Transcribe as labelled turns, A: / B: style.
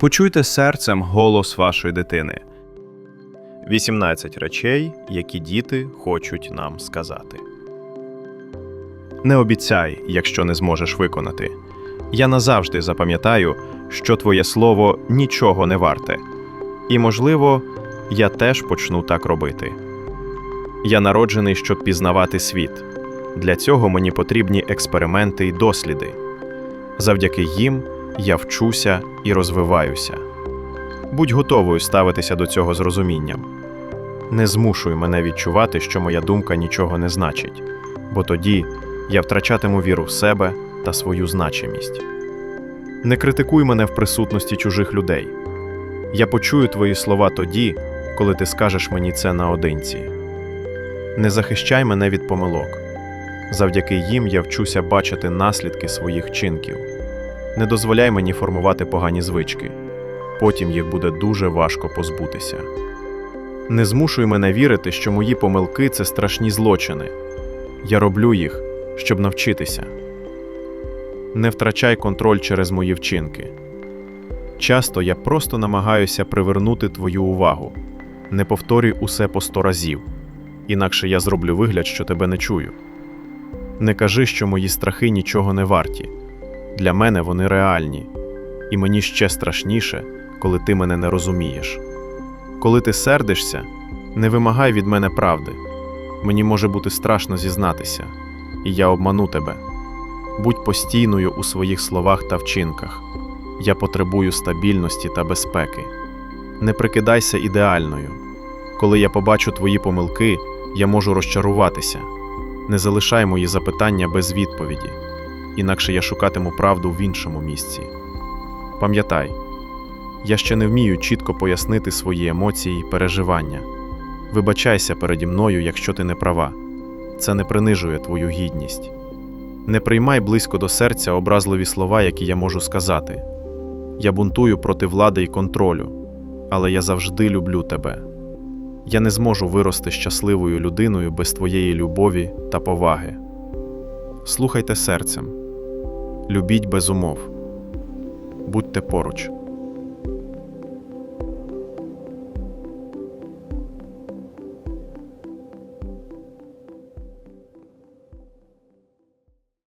A: Почуйте серцем голос вашої дитини.
B: 18 речей, які діти хочуть нам сказати.
A: Не обіцяй, якщо не зможеш виконати. Я назавжди запам'ятаю, що твоє слово нічого не варте. І, можливо, я теж почну так робити. Я народжений, щоб пізнавати світ. Для цього мені потрібні експерименти й досліди. Завдяки їм я вчуся і розвиваюся. Будь готовою ставитися до цього з розумінням. Не змушуй мене відчувати, що моя думка нічого не значить, бо тоді я втрачатиму віру в себе та свою значимість. Не критикуй мене в присутності чужих людей. Я почую твої слова тоді, коли ти скажеш мені це наодинці. Не захищай мене від помилок. Завдяки їм я вчуся бачити наслідки своїх чинків. Не дозволяй мені формувати погані звички. Потім їх буде дуже важко позбутися. Не змушуй мене вірити, що мої помилки це страшні злочини. Я роблю їх, щоб навчитися. Не втрачай контроль через мої вчинки. Часто я просто намагаюся привернути твою увагу. Не повторюй усе по сто разів, інакше я зроблю вигляд, що тебе не чую. Не кажи, що мої страхи нічого не варті. Для мене вони реальні, і мені ще страшніше, коли ти мене не розумієш. Коли ти сердишся, не вимагай від мене правди. Мені може бути страшно зізнатися, і я обману тебе. Будь постійною у своїх словах та вчинках. Я потребую стабільності та безпеки. Не прикидайся ідеальною. Коли я побачу твої помилки, я можу розчаруватися. Не залишай мої запитання без відповіді, інакше я шукатиму правду в іншому місці. Пам'ятай, я ще не вмію чітко пояснити свої емоції й переживання. Вибачайся переді мною, якщо ти не права. Це не принижує твою гідність. Не приймай близько до серця образливі слова, які я можу сказати. Я бунтую проти влади і контролю, але я завжди люблю тебе. Я не зможу вирости щасливою людиною без твоєї любові та поваги. Слухайте серцем, любіть без умов, будьте поруч.